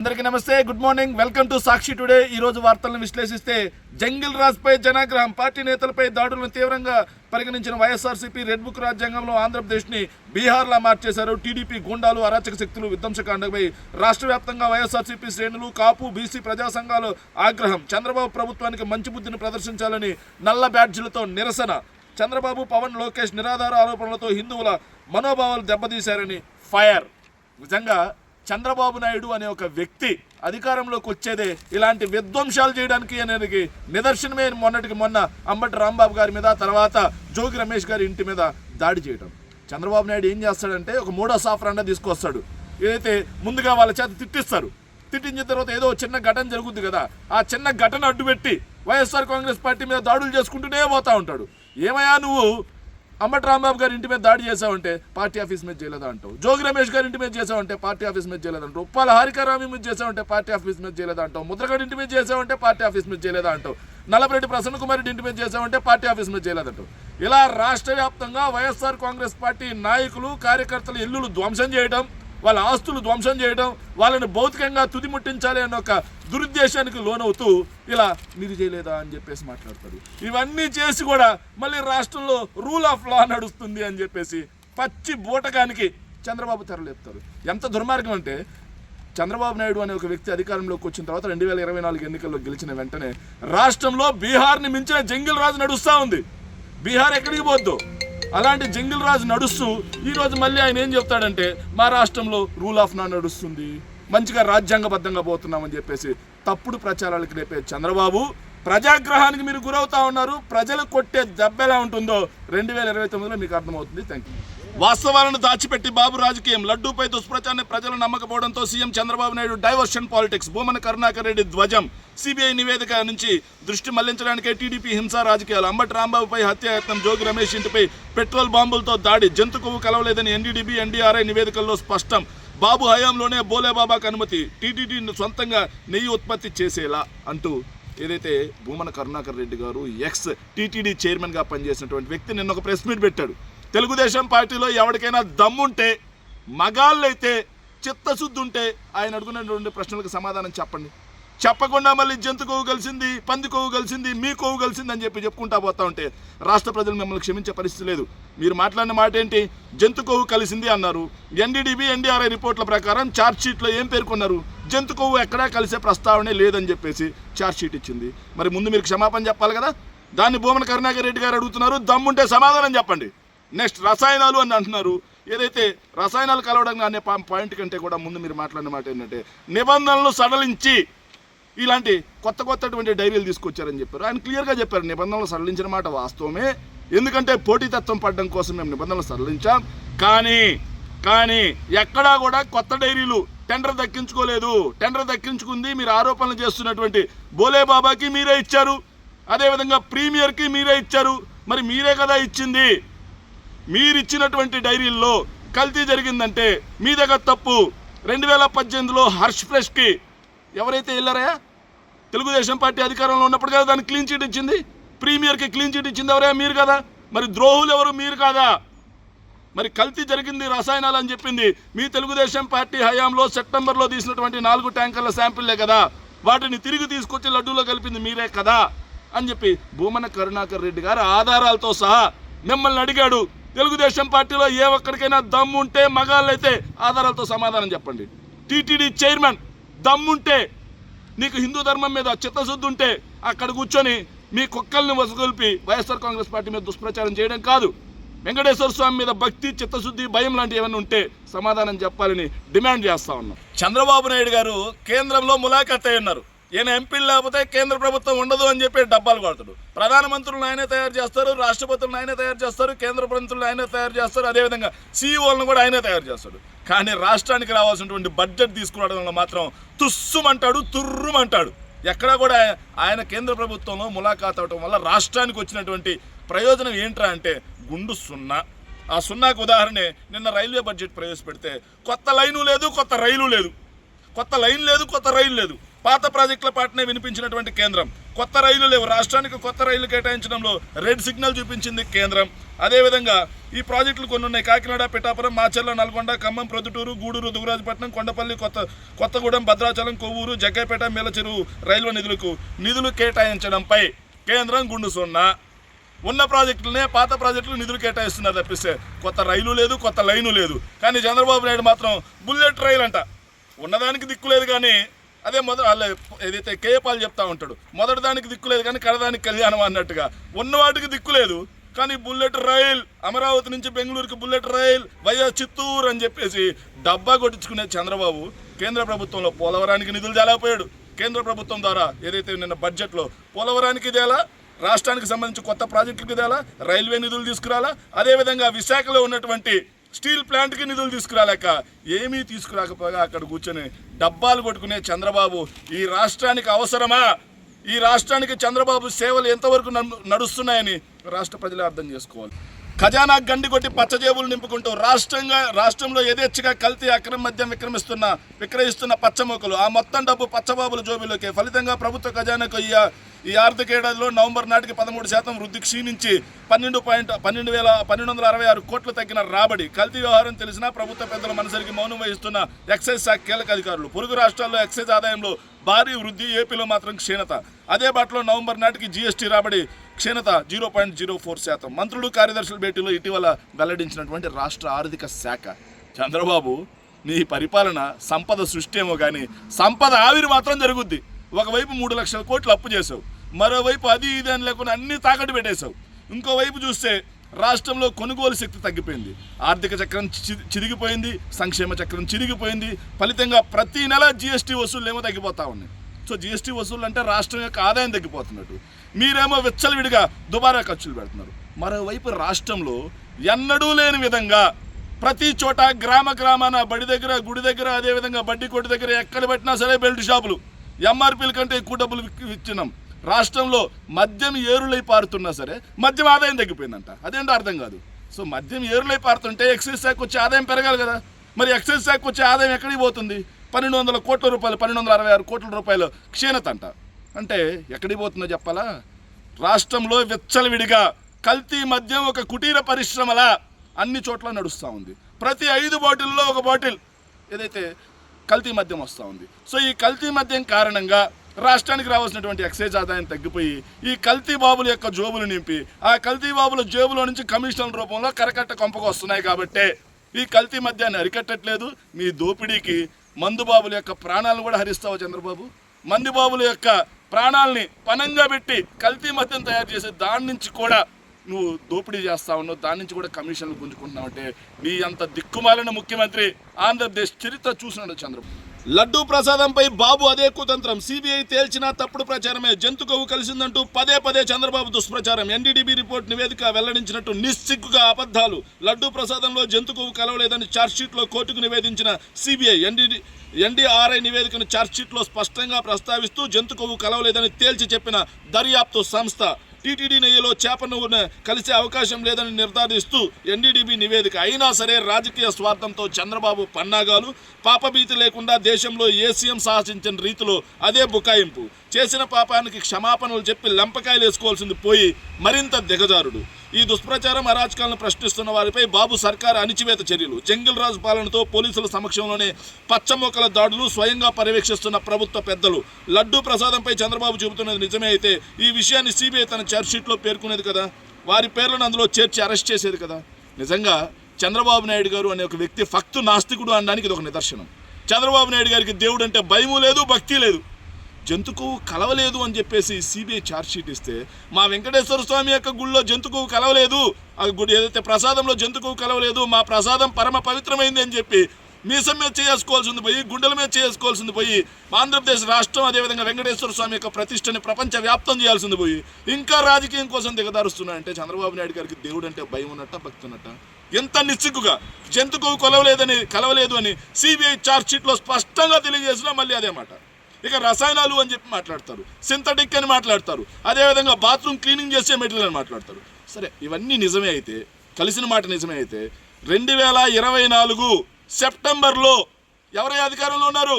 అందరికీ నమస్తే good morning. Welcome to Sakshi today. ఈ రోజు వార్తలను విశ్లేషిస్తే జంగిల్ రాజ్ పై జనాగ్రహం పార్టీ నేతలపై దాడులను తీవ్రంగా పరిగణించిన వైఎస్ఆర్సీపీ రెడ్ బుక్ రాజ్యాంగంలో ఆంధ్రప్రదేశ్ని బీహార్లా మార్చేశారు. టీడీపీ గూండాలు అరాచక శక్తులు విధ్వంసకాండపై రాష్ట్ర వ్యాప్తంగా వైఎస్ఆర్సీపీ శ్రేణులు కాపు బీసీ ప్రజా సంఘాలు ఆగ్రహం. చంద్రబాబు ప్రభుత్వానికి మంచి బుద్ధిని ప్రదర్శించాలని నల్ల బ్యాడ్జీలతో నిరసన. చంద్రబాబు పవన్ లోకేష్ నిరాధార ఆరోపణలతో హిందువుల మనోభావాలు దెబ్బతీశారని ఫైర్. నిజంగా చంద్రబాబు నాయుడు అనే ఒక వ్యక్తి అధికారంలోకి వచ్చేదే ఇలాంటి విధ్వంసాలు చేయడానికి అనేది నిదర్శనమే మొన్నటికి మొన్న అంబటి రాంబాబు గారి మీద తర్వాత జోగి రమేష్ గారి ఇంటి మీద దాడి చేయడం చంద్రబాబు నాయుడు ఏం చేస్తాడంటే ఒక మూడో సాఫర్ అన్న తీసుకొస్తాడు. ఏదైతే ముందుగా వాళ్ళ చేత తిట్టిస్తారు. తిట్టించిన తర్వాత ఏదో చిన్న ఘటన జరుగుద్ది కదా ఆ చిన్న ఘటన అడ్డుపెట్టి వైఎస్ఆర్ కాంగ్రెస్ పార్టీ మీద దాడులు చేసుకుంటూనే పోతా ఉంటాడు. ఏమయ్యా నువ్వు? అమ్మటి రాంబాబు గారి ఇంటి మీద దాడి చేసావంటే పార్టీ ఆఫీస్ మీద చేయలేదా అంటావు? జోగి రమేష్ గారి ఇంటి మీద చేసావంటే పార్టీ ఆఫీస్ మీద చేయలేదా అంటావు? ఉప్పాల హారికారామి మీద చేసావంటే పార్టీ ఆఫీస్ మీద చేయలేదా అంటావు? ముద్రగడ్ ఇంటి మీద చేసావంటే పార్టీ ఆఫీస్ మీద చేయలేదా అంటావు? నల్లపరెడ్డి ప్రసన్న కుమార్ రెడ్డి ఇంటి మీద చేసావంటే పార్టీ ఆఫీస్ మీద చేయలేదంటావు ఇలా రాష్ట్ర వ్యాప్తంగా వైఎస్ఆర్ కాంగ్రెస్ పార్టీ నాయకులు కార్యకర్తల ఇల్లులు ధ్వంసం చేయడం వాళ్ళ ఆస్తులు ధ్వంసం చేయడం వాళ్ళని భౌతికంగా తుదిముట్టించాలి అన్న ఒక దురుద్దేశానికి లోనవుతూ ఇలా మీరు చేయలేదా అని చెప్పేసి మాట్లాడతారు ఇవన్నీ చేసి కూడా మళ్ళీ రాష్ట్రంలో రూల్ ఆఫ్ లా నడుస్తుంది అని చెప్పేసి పచ్చి బూటకానికి చంద్రబాబు తెరలేపుతారు ఎంత దుర్మార్గం అంటే చంద్రబాబు నాయుడు అనే ఒక వ్యక్తి అధికారంలోకి వచ్చిన తర్వాత రెండు వేల ఇరవై నాలుగు ఎన్నికల్లో గెలిచిన వెంటనే రాష్ట్రంలో బీహార్ని మించిన జంగిల్ రాజు నడుస్తూ ఉంది. బీహార్ ఎక్కడికి పోద్దు? అలాంటి జంగిల్ రాజు నడుస్తూ ఈరోజు మళ్ళీ ఆయన ఏం చెప్తాడంటే మా రాష్ట్రంలో రూల్ ఆఫ్ లా నడుస్తుంది. మంచిగా రాజ్యాంగబద్ధంగా పోతున్నామని చెప్పేసి తప్పుడు ప్రచారాలకు రేపే చంద్రబాబు. ప్రజాగ్రహానికి మీరు గురవుతా ఉన్నారు. ప్రజలు కొట్టే దెబ్బ ఎలా ఉంటుందో రెండు వేల ఇరవై తొమ్మిదిలో మీకు అర్థమవుతుంది. థ్యాంక్ యూ వాస్తవాలను దాచిపెట్టి బాబు రాజకీయం లడ్డూపై దుష్ప్రచారాన్ని ప్రజలు నమ్మకపోవడంతో CM Chandrababu Naidu diversion politics Bhumana Karunakar Reddy ధ్వజం సిబిఐ నివేదిక నుంచి దృష్టి మళ్ళించడానికే టీడీపీ హింసా రాజకీయాలు. అంబటి రాంబాబుపై హత్యాయత్నం జోగి రమేష్ ఇంటిపై పెట్రోల్ బాంబులతో దాడి జంతు కొవ్వు కలవలేదని ఎన్డీడీబీ ఎన్డీఆర్ఐ నివేదికల్లో స్పష్టం. బాబు హయాంలోనే బోలేబాబాకు అనుమతి టీటీడీని సొంతంగా నెయ్యి ఉత్పత్తి చేసేలా అంటూ ఏదైతే భూమన కరుణాకర్ రెడ్డి గారు ఎక్స్ టీటీడీ చైర్మన్గా పనిచేసినటువంటి వ్యక్తి నిన్న ఒక ప్రెస్ మీట్ పెట్టాడు. తెలుగుదేశం పార్టీలో ఎవరికైనా దమ్ముంటే మగాళ్ళైతే చిత్తశుద్ధి ఉంటే ఆయన అడుగున్నటువంటి ప్రశ్నలకు సమాధానం చెప్పండి. చెప్పకుండా మళ్ళీ జంతు కొవ్వు కలిసింది పంది కొవ్వు కలిసింది మీ కొవ్వు కలిసింది అని చెప్పి చెప్పుకుంటా పోతా ఉంటే రాష్ట్ర ప్రజలు మిమ్మల్ని క్షమించే పరిస్థితి లేదు. మీరు మాట్లాడిన మాట ఏంటి జంతు కొవ్వు కలిసింది అన్నారు. ఎన్డీడీబీ ఎన్డీఆర్ఐ రిపోర్ట్ల ప్రకారం ఛార్జ్షీట్లో ఏం పేర్కొన్నారు? జంతు కొవ్వు ఎక్కడా కలిసే ప్రస్తావనే లేదని చెప్పేసి ఛార్జ్షీట్ ఇచ్చింది. మరి ముందు మీరు క్షమాపణ చెప్పాలి కదా? దాన్ని భూమన కరుణాకర్ రెడ్డి గారు అడుగుతున్నారు. దమ్ముంటే సమాధానం చెప్పండి. నెక్స్ట్ రసాయనాలు అని అంటున్నారు. ఏదైతే రసాయనాలు కలవడం అనే పాయింట్ కంటే కూడా ముందు మీరు మాట్లాడిన మాట ఏంటంటే నిబంధనలు సడలించి ఇలాంటి కొత్త కొత్తటువంటి డైరీలు తీసుకొచ్చారని చెప్పారు. ఆయన క్లియర్గా చెప్పారు నిబంధనలు సడలించిన మాట వాస్తవమే. ఎందుకంటే పోటీతత్వం పడడం కోసం మేము నిబంధనలు సడలించాం. కానీ కానీ ఎక్కడా కూడా కొత్త డైరీలు టెండర్ దక్కించుకోలేదు. టెండర్ దక్కించుకుంది మీరు ఆరోపణలు చేస్తున్నటువంటి బోలే బాబాకి మీరే ఇచ్చారు. అదేవిధంగా ప్రీమియర్కి మీరే ఇచ్చారు. మరి మీరే కదా ఇచ్చింది? మీరిచ్చినటువంటి డైరీల్లో కల్తీ జరిగిందంటే మీ దగ్గర తప్పు. రెండు వేల పద్దెనిమిదిలో హర్ష్ ఫ్రెష్కి ఎవరైతే వెళ్ళారా తెలుగుదేశం పార్టీ అధికారంలో ఉన్నప్పుడు కదా దాన్ని క్లీన్ చీట్ ఇచ్చింది. ప్రీమియర్కి క్లీన్ చీట్ ఇచ్చింది ఎవరే మీరు కదా. మరి ద్రోహులు ఎవరు? మీరు కాదా? మరి కల్తీ జరిగింది రసాయనాలు అని చెప్పింది మీ తెలుగుదేశం పార్టీ హయాంలో సెప్టెంబర్లో తీసినటువంటి నాలుగు ట్యాంకర్ల శాంపిల్లే కదా. వాటిని తిరిగి తీసుకొచ్చి లడ్డూలో కలిపింది మీరే కదా అని చెప్పి భూమన కరుణాకర్ రెడ్డి గారు ఆధారాలతో సహా మిమ్మల్ని అడిగాడు. తెలుగుదేశం పార్టీలో ఏ ఒక్కడికైనా దమ్ముంటే మగాళ్ళైతే ఆధారాలతో సమాధానం చెప్పండి. టీటీడీ చైర్మన్ దమ్ముంటే నీకు హిందూ ధర్మం మీద చిత్తశుద్ధి ఉంటే అక్కడ కూర్చొని మీ కుక్కల్ని వసగొల్పి వైఎస్ఆర్ కాంగ్రెస్ పార్టీ మీద దుష్ప్రచారం చేయడం కాదు. వెంకటేశ్వర స్వామి మీద భక్తి చిత్తశుద్ధి భయం లాంటి ఏమైనా ఉంటే సమాధానం చెప్పాలని డిమాండ్ చేస్తా ఉన్నాం. చంద్రబాబు నాయుడు గారు కేంద్రంలో ములాఖత్ అయి ఉన్నారు. ఈయన ఎంపీలు లేకపోతే కేంద్ర ప్రభుత్వం ఉండదు అని చెప్పి డబ్బాలు కొడతాడు. ప్రధానమంత్రులను ఆయనే తయారు చేస్తారు రాష్ట్రపతులను ఆయనే తయారు చేస్తారు కేంద్ర మంత్రులను ఆయనే తయారు చేస్తారు అదేవిధంగా సీఈఓలను కూడా ఆయనే తయారు చేస్తాడు. కానీ రాష్ట్రానికి రావాల్సినటువంటి బడ్జెట్ తీసుకురావడంలో మాత్రం తుస్సుమంటాడు తుర్రుమంటాడు. ఎక్కడా కూడా ఆయన కేంద్ర ప్రభుత్వంలో ములాఖాత్ అవటం వల్ల రాష్ట్రానికి వచ్చినటువంటి ప్రయోజనం ఏంట్రా అంటే గుండు సున్నా. ఆ సున్నాకు ఉదాహరణే నిన్న రైల్వే బడ్జెట్ ప్రవేశపెడితే కొత్త లైను లేదు కొత్త రైలు లేదు. కొత్త లైన్ లేదు కొత్త రైలు లేదు. పాత ప్రాజెక్టుల పాటనే వినిపించినటువంటి కేంద్రం. కొత్త రైలు లేవు. రాష్ట్రానికి కొత్త రైలు కేటాయించడంలో రెడ్ సిగ్నల్ చూపించింది కేంద్రం. అదేవిధంగా ఈ ప్రాజెక్టులు కొన్ని ఉన్నాయి. కాకినాడ పిఠాపురం మాచర్ల నల్గొండ ఖమ్మం ప్రొద్దుటూరు గూడూరు దుగురాజపట్నం కొండపల్లి కొత్త కొత్తగూడెం భద్రాచలం కొవ్వూరు జగ్గైపేట మేలచెరువు రైల్వే నిధులకు నిధులు కేటాయించడంపై కేంద్రం గుండు సున్నా. ఉన్న ప్రాజెక్టులనే పాత ప్రాజెక్టులు నిధులు కేటాయిస్తున్నారు తప్పిస్తే కొత్త రైలు లేదు కొత్త లైను లేదు. కానీ చంద్రబాబు నాయుడు మాత్రం బుల్లెట్ రైలు అంట ఉన్నదానికి దిక్కు లేదు కానీ అదే మొదట వాళ్ళ ఏదైతే కేయపాలు చెప్తా ఉంటాడు మొదటి దానికి దిక్కు లేదు కానీ కడదానికి కళ్యాణం అన్నట్టుగా. ఉన్న వాటికి దిక్కు లేదు కానీ బుల్లెట్ రైల్ అమరావతి నుంచి బెంగళూరుకి బుల్లెట్ రైల్ వైఎస్ చిత్తూరు అని చెప్పేసి డబ్బా కొట్టించుకునే చంద్రబాబు కేంద్ర ప్రభుత్వంలో పోలవరానికి నిధులు తేలేకపోయాడు. కేంద్ర ప్రభుత్వం ద్వారా ఏదైతే నిన్న బడ్జెట్లో పోలవరానికి తేలా రాష్ట్రానికి సంబంధించి కొత్త ప్రాజెక్టులకు తేలా రైల్వే నిధులు తీసుకురాలా అదేవిధంగా విశాఖలో ఉన్నటువంటి స్టీల్ ప్లాంట్కి నిధులు తీసుకురాలేక ఏమీ తీసుకురాకపోగా అక్కడ కూర్చొని డబ్బాలు కొట్టుకునే చంద్రబాబు ఈ రాష్ట్రానికి అవసరమా? ఈ రాష్ట్రానికి చంద్రబాబు సేవలు ఎంతవరకు నడు- నడుస్తున్నాయని రాష్ట్ర ప్రజలు అర్థం చేసుకోవాలి. ఖజానా గండి కొట్టి పచ్చజేబులు నింపుకుంటూ రాష్ట్రంగా రాష్ట్రంలో యథేచ్ఛగా కల్తీ అక్రమ మద్యం విక్రమిస్తున్న విక్రయిస్తున్న పచ్చమొక్కలు ఆ మొత్తం డబ్బు పచ్చబాబుల జోబీలోకి ఫలితంగా ప్రభుత్వ ఖజానాకు ఈ ఆర్థిక ఏడాదిలో నవంబర్ నాటికి పదమూడు శాతం వృద్ధి క్షీణించి పన్నెండు పాయింట్ పన్నెండు వేల పన్నెండు వందల అరవై ఆరు కోట్లు తగ్గిన రాబడి. కల్తీ వ్యవహారం తెలిసినా ప్రభుత్వ పెద్దల మనసరికి మౌనం వహిస్తున్న ఎక్సైజ్ శాఖ కీలక అధికారులు. పొరుగు రాష్ట్రాల్లో ఎక్సైజ్ ఆదాయంలో భారీ వృద్ధి ఏపీలో మాత్రం క్షీణత. అదే బాటలో నవంబర్ నాటికి జీఎస్టీ రాబడి క్షీణత జీరో పాయింట్ జీరో ఫోర్ శాతం. మంత్రులు కార్యదర్శుల భేటీలో ఇటీవల వెల్లడించినటువంటి రాష్ట్ర ఆర్థిక శాఖ. చంద్రబాబు నీ పరిపాలన సంపద సృష్టి ఏమో కానీ సంపద ఆవిరి మాత్రం జరుగుద్ది. ఒకవైపు మూడు లక్షల కోట్లు అప్పు చేసావు మరోవైపు అది ఇది అని లేకుండా అన్ని తాకట్టు పెట్టేశావు. ఇంకోవైపు చూస్తే రాష్ట్రంలో కొనుగోలు శక్తి తగ్గిపోయింది. ఆర్థిక చక్రం చిరిగిపోయింది సంక్షేమ చక్రం చిరిగిపోయింది ఫలితంగా ప్రతి నెల జీఎస్టీ వసూలు ఏమో తగ్గిపోతా ఉన్నాయి. సో జిఎస్టీ వసూలు అంటే రాష్ట్రం యొక్క ఆదాయం తగ్గిపోతున్నట్టు. మీరేమో విచ్చలవిడిగా దుబారా ఖర్చులు పెడుతున్నారు. మరోవైపు రాష్ట్రంలో ఎన్నడూ లేని విధంగా ప్రతి చోట గ్రామ గ్రామాన బడి దగ్గర గుడి దగ్గర అదేవిధంగా బడ్డీ కొట్టు దగ్గర ఎక్కడ పెట్టినా సరే బెల్ట్ షాపులు. ఎంఆర్పీల కంటే ఎక్కువ డబ్బులు ఇచ్చినాం రాష్ట్రంలో మద్యం ఏరులై పారుతున్నా సరే మద్యం ఆదాయం తగ్గిపోయిందంట. అదేంటో అర్థం కాదు. సో మద్యం ఏరులై పారుతుంటే ఎక్సైజ్ శాఖ వచ్చే ఆదాయం పెరగాలి కదా. మరి ఎక్సైజ్ శాఖ వచ్చే ఆదాయం ఎక్కడికి పోతుంది? పన్నెండు వందల కోట్ల రూపాయలు పన్నెండు వందల అరవై ఆరు కోట్ల రూపాయలు క్షీణత అంట. అంటే ఎక్కడికి పోతుందో చెప్పాలా? రాష్ట్రంలో విచ్చలవిడిగా కల్తీ మద్యం ఒక కుటీర పరిశ్రమల అన్ని చోట్ల నడుస్తూ ఉంది. ప్రతి ఐదు బాటిల్లో ఒక బాటిల్ ఏదైతే కల్తీ మద్యం వస్తూ ఉంది. సో ఈ కల్తీ మద్యం కారణంగా రాష్ట్రానికి రావాల్సినటువంటి ఎక్సైజ్ ఆదాయం తగ్గిపోయి ఈ కల్తీ బాబుల యొక్క జోబులు నింపి ఆ కల్తీ బాబుల జేబులో నుంచి కమిషన్ల రూపంలో కరకట్ట కొంపకు వస్తున్నాయి కాబట్టే ఈ కల్తీ మద్యాన్ని అరికట్టట్లేదు. మీ దోపిడీకి మందు బాబుల యొక్క ప్రాణాలను కూడా హరిస్తావు చంద్రబాబు? మందుబాబుల యొక్క ప్రాణాలని పనంగా పెట్టి కల్తీ మద్యం తయారు చేసి దాని నుంచి కూడా నువ్వు దోపిడీ చేస్తా ఉన్నావు. దాని నుంచి కూడా కమిషన్లు గుంజుకుంటున్నావు అంటే నీ అంత దిక్కుమాలిన ముఖ్యమంత్రి ఆంధ్రప్రదేశ్ చరిత్ర చూసినాడు చంద్రబాబు. లడ్డూ ప్రసాదంపై బాబు అదే కుతంత్రం. సిబిఐ తేల్చిన తప్పుడు ప్రచారమే. జంతు కొవ్వు కలిసిందంటూ పదే పదే చంద్రబాబు దుష్ప్రచారం. ఎన్డీడీబీ రిపోర్ట్ నివేదిక వెల్లడించినట్టు నిస్సిగ్గుగా అబద్ధాలు. లడ్డూ ప్రసాదంలో జంతు కొవ్వు కలవలేదని ఛార్జ్షీట్లో కోర్టుకు నివేదించిన సిబిఐ ఎన్డీడీ ఎన్డీఆర్ఐ నివేదికను ఛార్జ్షీట్లో స్పష్టంగా ప్రస్తావిస్తూ జంతు కొవ్వు కలవలేదని తేల్చి చెప్పిన దర్యాప్తు సంస్థ టీటీడీ నెయ్యిలో చేపను ఉన్న కలిసే అవకాశం లేదని నిర్ధారిస్తూ ఎన్డీడీబీ నివేదిక. అయినా సరే రాజకీయ స్వార్థంతో చంద్రబాబు పన్నాగాలు పాపభీతి లేకుండా దేశంలో ఏ సీఎం సాహసించిన రీతిలో అదే బుకాయింపు. చేసిన పాపానికి క్షమాపణలు చెప్పి లంపకాయలు వేసుకోవాల్సింది పోయి మరింత దిగజారుడు. ఈ దుష్ప్రచారం అరాచకాలను ప్రశ్నిస్తున్న వారిపై బాబు సర్కార్ అణిచివేత చర్యలు. జంగిల్ రాజు పాలనతో పోలీసుల సమక్షంలోనే పచ్చమొక్కల దాడులు స్వయంగా పర్యవేక్షిస్తున్న ప్రభుత్వ పెద్దలు. లడ్డూ ప్రసాదంపై చంద్రబాబు చెబుతున్నది నిజమే అయితే ఈ విషయాన్ని సిబిఐ తన ఛార్జ్షీట్లో పేర్కొనేది కదా? వారి పేర్లను అందులో చేర్చి అరెస్ట్ చేసేది కదా? నిజంగా చంద్రబాబు నాయుడు గారు అనే ఒక వ్యక్తి ఫక్తు నాస్తికుడు అనడానికి ఇది ఒక నిదర్శనం. చంద్రబాబు నాయుడు గారికి దేవుడు అంటే భయము లేదు భక్తి లేదు. జంతుకు కలవలేదు అని చెప్పేసి సిబిఐ ఛార్జ్షీట్ ఇస్తే మా వెంకటేశ్వర స్వామి యొక్క గుడిలో జంతుకు కలవలేదు ఆ గుడి ఏదైతే ప్రసాదంలో జంతుకు కలవలేదు మా ప్రసాదం పరమ పవిత్రమైంది అని చెప్పి మీసం మీద చేసుకోవాల్సింది పోయి గుండెల మీద చేసుకోవాల్సింది పోయి ఆంధ్రప్రదేశ్ రాష్ట్రం అదేవిధంగా వెంకటేశ్వర స్వామి యొక్క ప్రతిష్టని ప్రపంచ వ్యాప్తం చేయాల్సింది పోయి ఇంకా రాజకీయం కోసం దిగదారుస్తున్నాడంటే చంద్రబాబు నాయుడు గారికి దేవుడు అంటే భయం ఉన్నట్ట భక్తి ఉన్నట్ట ఎంత నిస్సిగ్గుగా జంతుకు కొలవలేదని కలవలేదు అని సిబిఐ ఛార్జ్షీట్లో స్పష్టంగా తెలియజేసినా మళ్ళీ అదే మాట. ఇక రసాయనాలు అని చెప్పి మాట్లాడతారు. సింథటిక్ అని మాట్లాడతారు. అదేవిధంగా బాత్రూమ్ క్లీనింగ్ చేసే మెటీరియల్ అని మాట్లాడతారు. సరే ఇవన్నీ నిజమే అయితే కలిసిన మాట నిజమే అయితే రెండు వేల ఇరవై నాలుగు సెప్టెంబర్లో ఎవరై అధికారంలో ఉన్నారు?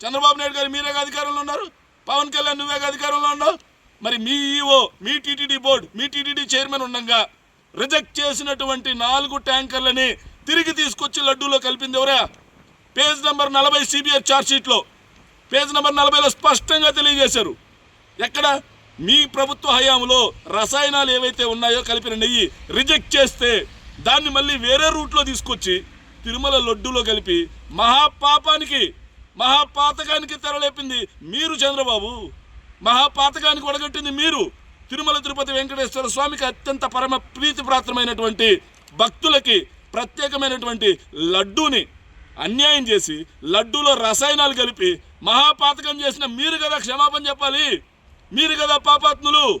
చంద్రబాబు నాయుడు గారు మీరే అధికారంలో ఉన్నారు? పవన్ కళ్యాణ్ నువ్వే అధికారంలో ఉన్నావు? మరి మీ ఈఓ మీ టీటీడీ బోర్డు మీ టీటీడీ చైర్మన్ ఉండగా రిజెక్ట్ చేసినటువంటి నాలుగు ట్యాంకర్లని తిరిగి తీసుకొచ్చి లడ్డూలో కలిపింది ఎవరా? పేజ్ నెంబర్ నలభై సిబిఐ ఛార్జ్షీట్లో పేజ్ నెంబర్ నలభైలో స్పష్టంగా తెలియజేశారు. ఎక్కడ? మీ ప్రభుత్వ హయాంలో రసాయనాలు ఏవైతే ఉన్నాయో కలిపిన నెయ్యి రిజెక్ట్ చేస్తే దాన్ని మళ్ళీ వేరే రూట్లో తీసుకొచ్చి తిరుమల లడ్డూలో కలిపి మహాపాపానికి మహాపాతకానికి తెరలేపింది మీరు చంద్రబాబు. మహాపాతకానికి ఒడగట్టింది మీరు. తిరుమల తిరుపతి వెంకటేశ్వర స్వామికి అత్యంత పరమ ప్రీతిప్రాత్రమైనటువంటి భక్తులకి ప్రత్యేకమైనటువంటి లడ్డూని అన్యాయం చేసి లడ్డూలో రసాయనాలు కలిపి మహాపాతకం చేసిన మీరు కదా క్షమాపణ చెప్పాలి. మీరు కదా పాపాత్ములు.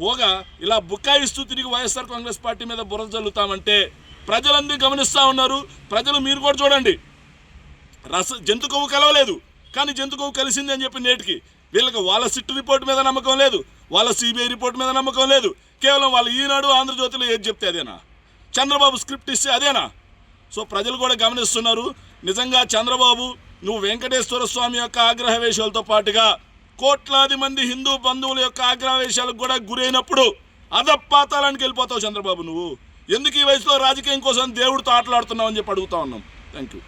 పోగా ఇలా బుకాయిస్తూ తిరిగి వైఎస్ఆర్ కాంగ్రెస్ పార్టీ మీద బురద జల్లుతామంటే ప్రజలందరూ గమనిస్తూ ఉన్నారు. ప్రజలు మీరు కూడా చూడండి. రస జంతు కొవ్వు కలవలేదు. కానీ జంతు కొవ్వు కలిసింది అని చెప్పి నేటికి వీళ్ళకి వాళ్ళ సిట్టు రిపోర్ట్ మీద నమ్మకం లేదు. వాళ్ళ సిబిఐ రిపోర్ట్ మీద నమ్మకం లేదు. కేవలం వాళ్ళ ఈనాడు ఆంధ్రజ్యోతిలో ఏది చెప్తే అదేనా? చంద్రబాబు స్క్రిప్ట్ ఇస్తే అదేనా? సో ప్రజలు కూడా గమనిస్తున్నారు. నిజంగా చంద్రబాబు నువ్వు వెంకటేశ్వర స్వామి యొక్క ఆగ్రహవేశాలతో పాటుగా కోట్లాది మంది హిందూ బంధువుల యొక్క ఆగ్రహవేశాలకు కూడా గురైనప్పుడు అధపాతాలానికి వెళ్ళిపోతావు చంద్రబాబు నువ్వు. ఎందుకు ఈ వయసులో రాజకీయం కోసం దేవుడితో ఆటలాడుతున్నావు అని చెప్పి అడుగుతా ఉన్నాం. Thank you